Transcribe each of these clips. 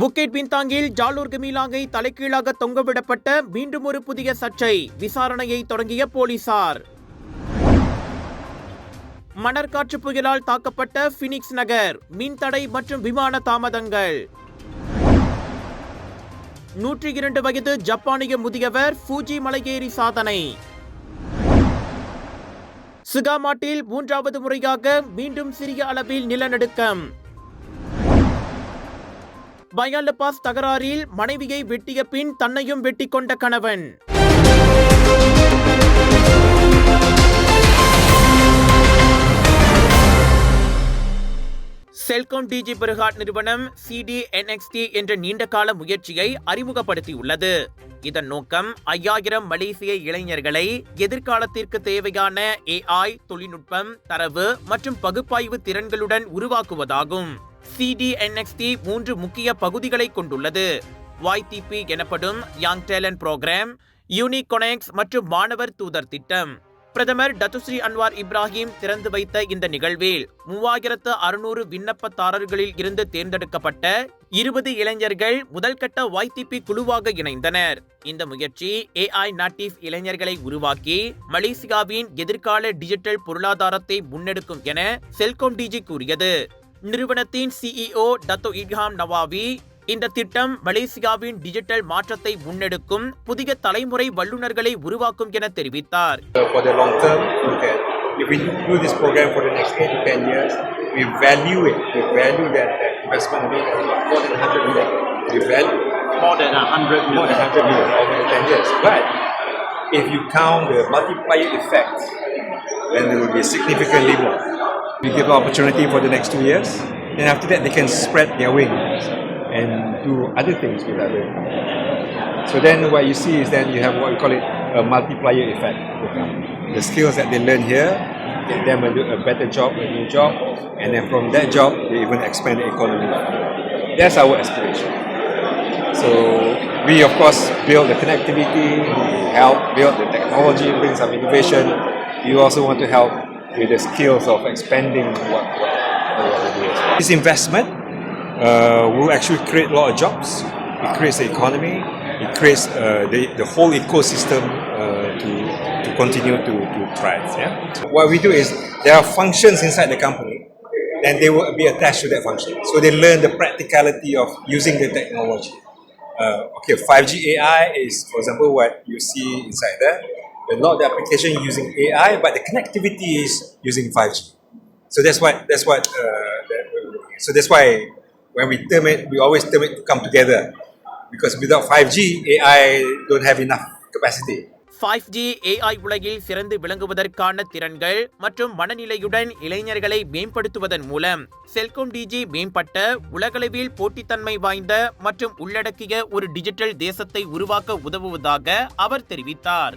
புக்கெட் பின்தாங்கில் ஜாலூர் கமிலாங்கை தலைகீழாக தொங்கவிடப்பட்ட மீண்டும் ஒரு புதிய சர்ச்சை. விசாரணையை தொடங்கிய போலீசார். மணற்காற்று புயலால் தாக்கப்பட்ட பினிக்ஸ் நகர் மின்தடை மற்றும் விமான தாமதங்கள். நூற்றி இரண்டு வயது ஜப்பானிய முதியவர் ஃபூஜி மலையேறி சாதனை. சுகாமாட்டில் மூன்றாவது முறையாக மீண்டும் சிறிய அளவில் நிலநடுக்கம். பயாலபாஸ் தகராறில் மனைவியை வெட்டிய பின் தன்னையும் வெட்டி கொண்ட கணவன். செல்கோம் டிஜி பெருகாட் நிறுவனம் சிடிஎன்எக்ஸ்டி என்ற நீண்டகால முயற்சியை அறிமுகப்படுத்தியுள்ளது. இதன் நோக்கம் ஐயாயிரம் மலேசிய இளைஞர்களை எதிர்காலத்திற்கு தேவையான ஏஐ தொழில்நுட்பம் தரவு மற்றும் பகுப்பாய்வு திறன்களுடன் உருவாக்குவதாகும். சிடிஎன்எக்ஸ்டி மூன்று முக்கிய பகுதிகளை கொண்டுள்ளது. வாய்டிபி எனப்படும் யங் டேலண்ட் புரோகிராம் யூனிகொனெக்ஸ் மற்றும் மாணவர் தூதர் திட்டம் பிரதமர் டத்துஸ்ரீ அன்வார் இப்ராஹிம் திறந்து வைத்த இந்த நிகழ்வில் மூவாயிரத்து அறுநூறு விண்ணப்பதாரர்களில் இருந்து தேர்ந்தெடுக்கப்பட்ட இருபது இளைஞர்கள் முதல்கட்ட YTP குழுவாக இணைந்தனர். இந்த முயற்சி ஏஐ நாட்டிவ் இளைஞர்களை உருவாக்கி மலேசியாவின் எதிர்கால டிஜிட்டல் பொருளாதாரத்தை முன்னெடுக்கும் என செல்கோம் டிஜி கூறியது. நிறுவனத்தின் சிஇஓ டத்தோ இட்ஹாம் நவாவி இந்த திட்டம் மலேசியாவின் டிஜிட்டல் மாற்றத்தை முன்னெடுக்கும் புதிய தலைமுறை வல்லுநர்களை உருவாக்கும் என தெரிவித்தார் for the long term. Look at if we do this program for the next eight to ten years, we value it. We value that, that investment made more than 100 million. We value more than a hundred more than 100 million over the 10 years. But if you count the multiplier effect, then there will be significantly more. We give opportunity for the next two years, and after that they can spread their wings and do other things with other companies. So then what you see is then you have what we call it a multiplier effect. The skills that they learn here get them a, a better job, a new job, and then from that job they even expand the economy. That's our aspiration. So we of course build the connectivity, we help build the technology, bring some innovation. You also want to help with the skills of expanding what, what, what we do. This investment uh, will actually create a lot of jobs. It creates the economy. It creates uh, the, the whole ecosystem uh, to, to continue to, to thrive. Yeah? What we do is there are functions inside the company and they will be attached to that function. So they learn the practicality of using the technology. Uh, okay, 5G AI is, for example, what you see inside there. But not the application using AI, but the connectivity is using 5G. So that's what that's what. Uh, that, so that's why when we term it, we always term it to come together, because without 5G, AI don't have enough capacity. 5G AI உலகில் சிறந்து விளங்குவதற்கான திறன்கள் மற்றும் மனநிலையுடன் இளைஞர்களை மேம்படுத்துவதன் மூலம் செல்கோம் டிஜி மேம்பட்ட உலகளவில் போட்டித்தன்மை வாய்ந்த மற்றும் உள்ளடக்கிய ஒரு டிஜிட்டல் தேசத்தை உருவாக்க உதவுவதாக அவர் தெரிவித்தார்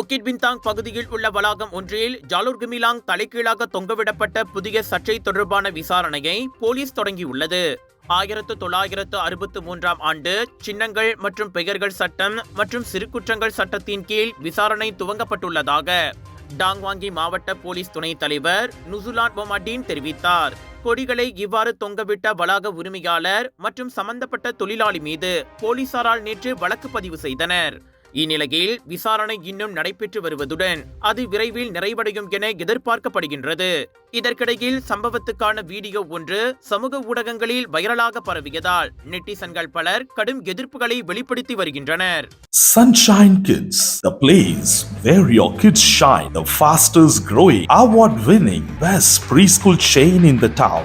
புக்கிட் பின்தாங் பகுதியில் உள்ள வளாகம் ஒன்றில் ஜாலூர் கிமிலாங் தலைகீழாக தொங்கவிடப்பட்ட புதிய சர்ச்சை தொடர்பான விசாரணையை போலீஸ் தொடங்கியுள்ளது. ஆயிரத்து தொள்ளாயிரத்து அறுபத்து மூன்றாம் ஆண்டு சின்னங்கள் மற்றும் பெயர்கள் சட்டம் மற்றும் சிறு குற்றங்கள் சட்டத்தின் கீழ் விசாரணை துவங்கப்பட்டுள்ளதாக டாங்வாங்கி மாவட்ட போலீஸ் துணைத் தலைவர் நுசுலான் பொமாட்டீன் தெரிவித்தார். கொடிகளை இவ்வாறு தொங்கவிட்ட வளாக உரிமையாளர் மற்றும் சம்பந்தப்பட்ட தொழிலாளி மீது போலீசாரால் நேற்று வழக்கு பதிவு செய்தனர். இந்நிலையில் விசாரணை இன்னும் நடைபெற்று வருவதுடன் அது விரைவில் நிறைவடையும் என எதிர்பார்க்கப்படுகின்றது இதற்கிடையில் சம்பவத்துக்கான வீடியோ ஒன்று சமூக ஊடகங்களில் வைரலாக பரவியதால் நெட்டிசன்கள் பலர் கடும் எதிர்ப்புகளை வெளிப்படுத்தி வருகின்றனர் Sunshine Kids, the place where your kids shine, the fastest growing, award winning, best preschool chain in the town.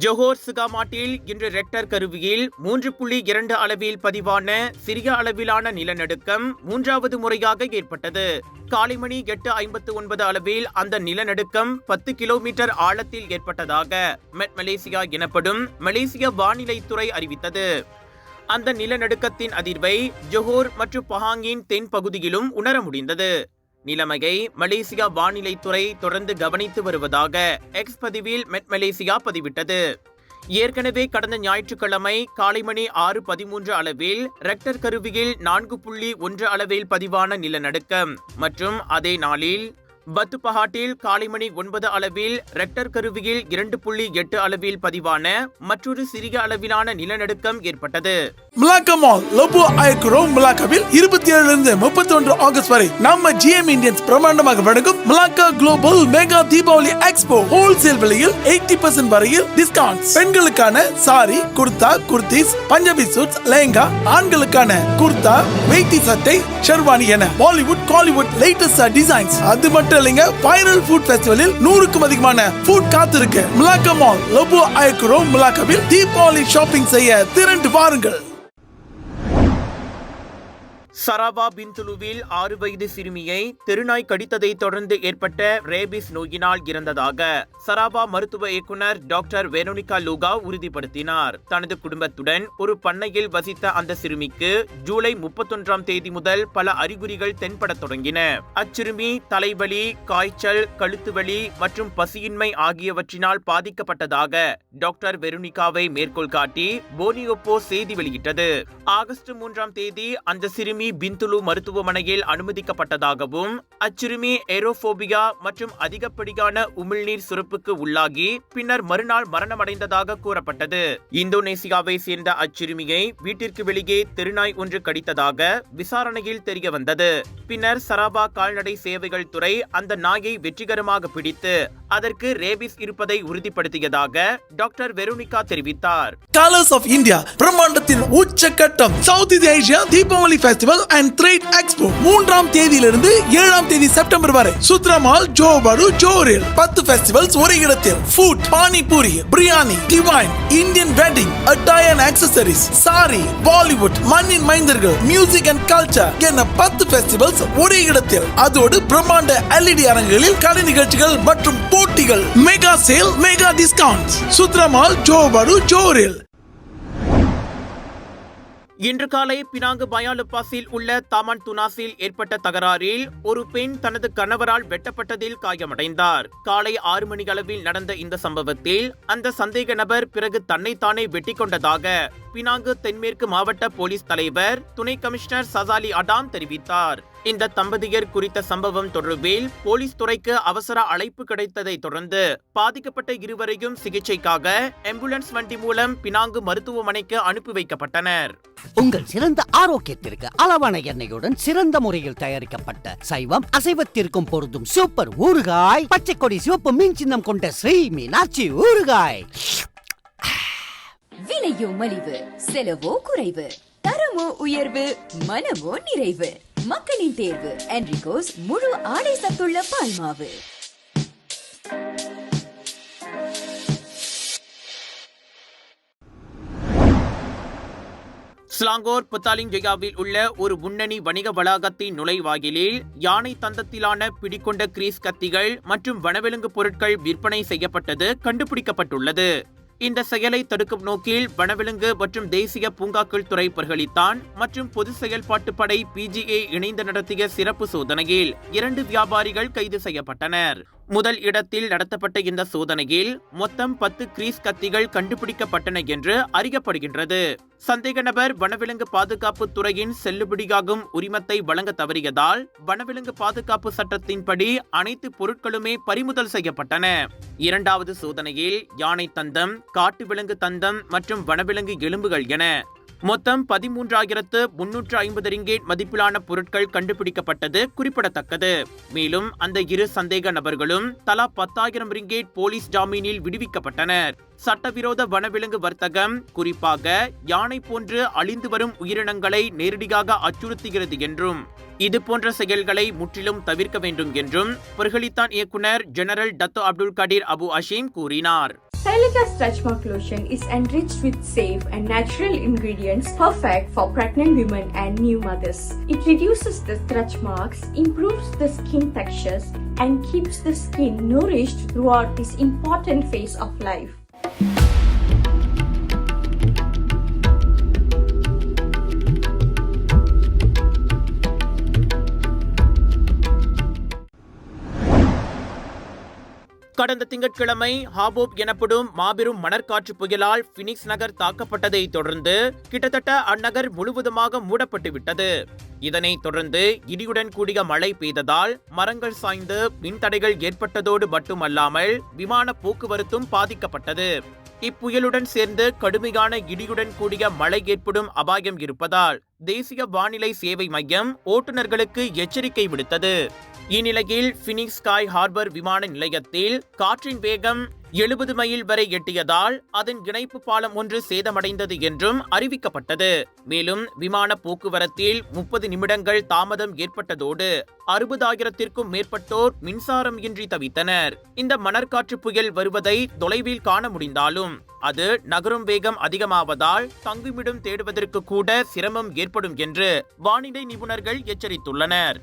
Johor சுகாமாட்டில் இன்று ரெக்டர் கருவியில் மூன்று புள்ளி இரண்டு அளவில் பதிவான சிறிய அளவிலான நிலநடுக்கம் மூன்றாவது முறையாக ஏற்பட்டது. காலை மணி எட்டு ஐம்பத்து ஒன்பது அளவில் அந்த நிலநடுக்கம் பத்து கிலோமீட்டர் ஆழத்தில் ஏற்பட்டதாக மெட் மலேசியா எனப்படும் மலேசிய வானிலைத்துறை அறிவித்தது. அந்த நிலநடுக்கத்தின் அதிர்வை ஜொஹோர் மற்றும் பஹாங்கின் தென் பகுதியிலும் உணர முடிந்தது. நிலைமையை மலேசியா வானிலைத்துறை தொடர்ந்து கவனித்து வருவதாக எக்ஸ் பதிவில் மெட் மலேசியா பதிவிட்டது. ஏற்கனவே கடந்த ஞாயிற்றுக்கிழமை காலை மணி ஆறு பதிமூன்று அளவில் ரெக்டர் கருவியில் நான்கு புள்ளி ஒன்று அளவில் பதிவான நிலநடுக்கம். மற்றும் அதே நாளில் பத்துபஹாட்டில் காலை மணி ஒன்பது அளவில் ரெக்டர் கருவியில் இரண்டு புள்ளி எட்டு அளவில் பதிவான மற்றொரு சிறிய அளவிலான நிலநடுக்கம் ஏற்பட்டது. மிலாக்கா மால் லோபோ ஐக்ரோம் மிலாக்காவில் இருபத்தி ஏழுல இருந்து முப்பத்தி ஒன்று ஆகஸ்ட் வரை நம்ம ஜிஎம் இந்தியன்ஸ் பிரமாண்டமாக வழங்கும் Melaka global mega Deepavali expo wholesale விலையில் எயிட்டி பர்சன்ட் வரையில் டிஸ்கவுண்ட் பெண்களுக்கான சாரி குர்தா குர்த்திஸ் பஞ்சாபி சூட்ஸ் லெஹங்கா ஆண்களுக்கான குர்தா வெயிட்டி சட்டை ஷெர்வானி என பாலிவுட் காலிவுட் லேட்டஸ்ட் டிசைன்ஸ் அது மட்டும் இல்லைங்க வைரல் ஃபுட் ஃபெஸ்டிவலில் நூறுக்கும் அதிகமான ஃபுட் காத்திருக்கு. மிலாக்கா மால் லோபோ ஐக்ரோம் மிலாக்காவில் தீபாவளி ஷாப்பிங் செய்ய திரண்டு வாருங்கள். சராபா பின்துலுவில் ஆறு வயது சிறுமியை தெருநாய் கடித்ததை தொடர்ந்து ஏற்பட்ட ரேபிஸ் நோயினால் இறந்ததாக சராபா மருத்துவ இயக்குனர் டாக்டர் வெரோனிகா லூகா உறுதிப்படுத்தினார். தனது குடும்பத்துடன் ஒரு பண்ணையில் வசித்த அந்த சிறுமிக்கு ஜூலை முப்பத்தொன்றாம் தேதி முதல் பல அறிகுறிகள் தென்படத் தொடங்கின. அச்சிறுமி தலைவலி காய்ச்சல் கழுத்து வலி மற்றும் பசியின்மை ஆகியவற்றினால் பாதிக்கப்பட்டதாக டாக்டர் வெரோனிகாவை மேற்கோள் காட்டி போனியோப்போ செய்தி வெளியிட்டது. ஆகஸ்ட் மூன்றாம் தேதி அந்த சிறுமி பிந்துலு மருத்துவமனையில் அனுமதிக்கப்பட்டதாகவும் அச்சிறுமி ஏரோபோபியா மற்றும் அதிகப்படியான உமிழ்நீர் சுரப்புக்கு உள்ளாகி பின்னர் மறுநாள் மரணமடைந்ததாக கூறப்பட்டது. இந்தோனேசியாவை சேர்ந்த அச்சிறுமியை வீட்டிற்கு வெளியே தெருநாய் ஒன்று கடித்ததாக விசாரணையில் தெரிய வந்தது பின்னர் சராபா கால்நடை சேவைகள் துறை அந்த நாயை வெற்றிகரமாக பிடித்து அதற்கு ரேபிஸ் இருப்பதை உறுதிப்படுத்தியதாக டாக்டர் வெரோனிகா தெரிவித்தார். கலர்ஸ் ஆஃப் இந்தியா பிரம்மாண்டத்தின் உச்சக்கட்டம் சவுத் இந்திய Asia Deepavali festival and trade expo மூன்றாம் தேதியிலிருந்து ஏழாம் தேதி செப்டம்பர் வரை சுத்ரமால் ஜோபரு ஜோரில் பத்து ஃபெஸ்டிவல்ஸ் ஒரே இடத்தில். Food panipuri biryani divine Indian wedding அட்டையன் accessories sari Bollywood மண்ணின் மைந்தர்கள் மியூசிக் அண்ட் கல்ச்சர் என பத்து ஃபெஸ்டிவல்ஸ் ஒரே இடத்தில். அதோடு பிரம்மாண்ட எல்இடி அரங்குகளில் கலை நிகழ்ச்சிகள் மற்றும் போட்டிகள் mega sale mega discount Sutera Mall Johor Bahru ஜோரில். இன்று காலை பினாங்கு பயாலுப்பாஸில் உள்ள தாமன் துனாசில் ஏற்பட்ட தகராறில் ஒரு பெண் தனது கணவரால் வெட்டப்பட்டதில் காயமடைந்தார். காலை ஆறு மணி அளவில் நடந்த இந்த சம்பவத்தில் அந்த சந்தேக நபர் பிறகு தன்னைத்தானே வெட்டி கொண்டதாக பினாங்கு தென்மேற்கு மாவட்ட போலீஸ் தலைவர் துணை கமிஷனர் சசாலி அடாம் தெரிவித்தார். இந்த தம்பதியர் குறித்த சம்பவம் தொடர்பில் போலீஸ் துறைக்கு அவசர அழைப்பு கிடைத்ததை தொடர்ந்து பாதிக்கப்பட்ட இருவரையும் சிகிச்சைக்காக ஆம்புலன்ஸ் வண்டி மூலம் பினாங்கு மருத்துவமனைக்கு அனுப்பி வைக்கப்பட்டனர். உங்கள் சிறந்த ஆரோக்கியத்திற்கு அளவான எண்ணெயுடன் சிறந்த முறையில் தயாரிக்கப்பட்ட சைவம் அசைவத்திற்கும் பொருந்தும் சூப்பர் ஊறுகாய் பச்சை கொடி சிவப்பு மீன் சின்னம் கொண்ட ஸ்ரீ மீனாட்சி ஊறுகாய். விலையோ மலிவு செலவோ குறைவு தரமோ உயர்வு மனமோ நிறைவு. மக்களின் தேர்வு என்ரிகோஸ் முழு ஆடை சத்துள்ள பால்மாவு. ஸ்லாங்கோர் புத்தாலிங்ஜயாவில் உள்ள ஒரு முன்னணி வணிக வளாகத்தின் நுழைவாயிலில் யானை தந்தத்திலான பிடிக்கொண்ட கிரீஸ் கத்திகள் மற்றும் வனவிலங்கு பொருட்கள் விற்பனை செய்யப்பட்டது கண்டுபிடிக்கப்பட்டுள்ளது. இந்த செயலை தடுக்கும் நோக்கில் வனவிலங்கு மற்றும் தேசிய பூங்காக்கள் துறை பர்களித்தான் மற்றும் பொது செயல்பாட்டு படை பிஜிஏ இணைந்து நடத்திய சிறப்பு சோதனையில் இரண்டு வியாபாரிகள் கைது செய்யப்பட்டனர். முதல் இடத்தில் நடத்தப்பட்ட இந்த சோதனையில் மொத்தம் பத்து கிரீஸ் கத்திகள் கண்டுபிடிக்கப்பட்டன என்று அறியப்படுகின்றது. சந்தேக நபர் வனவிலங்கு பாதுகாப்பு துறையின் செல்லுபடியாகும் உரிமத்தை வழங்க தவறியதால் வனவிலங்கு பாதுகாப்பு சட்டத்தின்படி அனைத்து பொருட்களுமே பறிமுதல் செய்யப்பட்டன. இரண்டாவது சோதனையில் யானை தந்தம் காட்டு விலங்கு தந்தம் மற்றும் வனவிலங்கு எலும்புகள் என மொத்தம் பதிமூன்றாயிரத்து முன்னூற்று ஐம்பது ரிங்கேட் மதிப்பிலான பொருட்கள் கண்டுபிடிக்கப்பட்டது குறிப்பிடத்தக்கது. மேலும் அந்த இரு சந்தேக நபர்களும் தலா பத்தாயிரம் ரிங்கேட் போலீஸ் ஜாமீனில் விடுவிக்கப்பட்டனர். சட்டவிரோத வனவிலங்கு வர்த்தகம் குறிப்பாக யானை போன்று அழிந்து வரும் உயிரினங்களை நேரடியாக அச்சுறுத்துகிறது என்றும் இதுபோன்ற செயல்களை முற்றிலும் தவிர்க்க வேண்டும் என்றும் பிரகலித்தான் இயக்குனர் general Dato Abdul Kadir Abu Hashim கூறினார் Silica stretch mark lotion is enriched with safe and natural ingredients perfect for pregnant women and new mothers. It reduces the stretch marks, improves the skin textures, and keeps the skin nourished throughout this important phase of life. கடந்த திங்கட்கிழமை ஹாபோப் எனப்படும் மாபெரும் மணற்காற்று புயலால் Phoenix நகர் தாக்கப்பட்டதை தொடர்ந்து கிட்டத்தட்ட அந்நகர் முழுவதுமாக மூடப்பட்டு விட்டது. இதனைத் தொடர்ந்து இடியுடன் கூடிய மழை பெய்ததால் மரங்கள் சாய்ந்து மின்தடைகள் ஏற்பட்டதோடு மட்டுமல்லாமல் விமான போக்குவரத்தும் பாதிக்கப்பட்டது. இப்புயலுடன் சேர்ந்து கடுமையான இடியுடன் கூடிய மழை ஏற்படும் அபாயம் இருப்பதால் தேசிய வானிலை சேவை மையம் ஓட்டுநர்களுக்கு எச்சரிக்கை விடுத்தது. இந்நிலையில் பினிக்ஸ் ஸ்காய் ஹார்பர் விமான நிலையத்தில் காற்றின் வேகம் எழுபது மைல் வரை எட்டியதால் அதன் இணைப்பு பாலம் ஒன்று சேதமடைந்தது என்றும் அறிவிக்கப்பட்டது. மேலும் விமான போக்குவரத்தில் முப்பது நிமிடங்கள் தாமதம் ஏற்பட்டதோடு அறுபதாயிரத்திற்கும் மேற்பட்டோர் மின்சாரம் இன்றி தவித்தனர். இந்த மணற்காற்று புயல் வருவதை தொலைவில் காண முடிந்தாலும் அது நகரும் வேகம் அதிகமாவதால் தங்குமிடம் தேடுவதற்கு கூட சிரமம் ஏற்படும் என்று வானிலை நிபுணர்கள் எச்சரித்துள்ளனர்.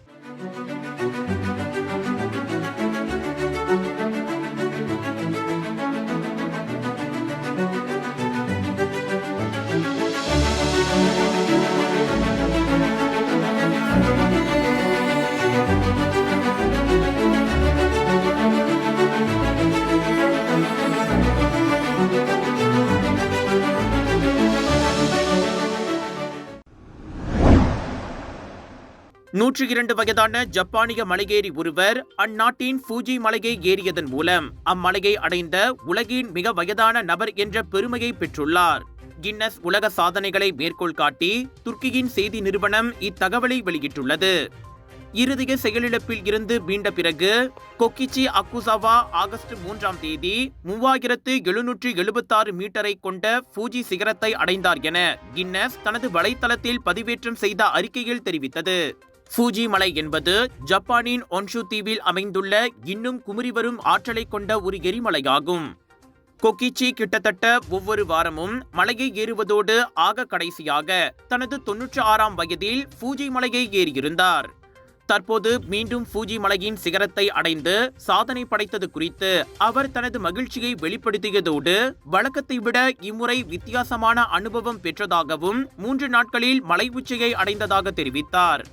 நூற்றி இரண்டு வயதான ஜப்பானிய மலையேறி ஒருவர் அந்நாட்டின் ஃபூஜி மலையை ஏறியதன் மூலம் அம்மலையை அடைந்த உலகின் மிக வயதான நபர் என்ற பெருமையை பெற்றுள்ளார். கின்னஸ் உலக சாதனைகளை மேற்கோள் காட்டி துர்க்கியின் செய்தி நிறுவனம் இத்தகவலை வெளியிட்டுள்ளது. இருதய செயலிழப்பில் இருந்து மீண்ட பிறகு கொக்கிச்சி அக்குசாவா ஆகஸ்ட் மூன்றாம் தேதி மூவாயிரத்து எழுநூற்று எழுபத்தாறு மீட்டரை கொண்ட ஃபூஜி சிகரத்தை அடைந்தார் என கின்னஸ் தனது வலைத்தளத்தில் பதிவேற்றம் செய்த அறிக்கையில் தெரிவித்தது. ஃபூஜி மலை என்பது ஜப்பானின் ஒன்ஷு தீவில் அமைந்துள்ள இன்னும் குமுறி வரும் ஆற்றலை கொண்ட ஒரு எரிமலையாகும். கொக்கிச்சி கிட்டத்தட்ட ஒவ்வொரு வாரமும் மலையை ஏறுவதோடு ஆக கடைசியாக தனது தொன்னூற்றி ஆறாம் வயதில் ஃபூஜி மலையை ஏறியிருந்தார். தற்போது மீண்டும் ஃபூஜி மலையின் சிகரத்தை அடைந்து சாதனை படைத்தது குறித்து அவர் தனது மகிழ்ச்சியை வெளிப்படுத்தியதோடு வழக்கத்தை விட இம்முறை வித்தியாசமான அனுபவம் பெற்றதாகவும் மூன்று நாட்களில் மலை உச்சியை அடைந்ததாக தெரிவித்தார்.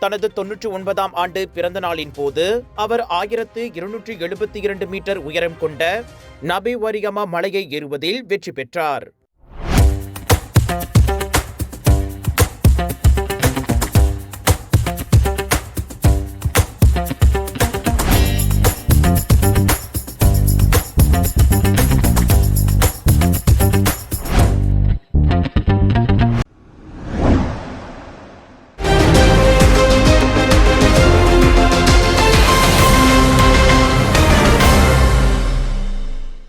தனது தொன்னூற்றி ஒன்பதாம் ஆண்டு பிறந்த நாளின் போது அவர் ஆயிரத்து இருநூற்றி எழுபத்தி இரண்டு மீட்டர் உயரம் கொண்ட நபே வரியமா மலையை ஏறுவதில் வெற்றி பெற்றார்.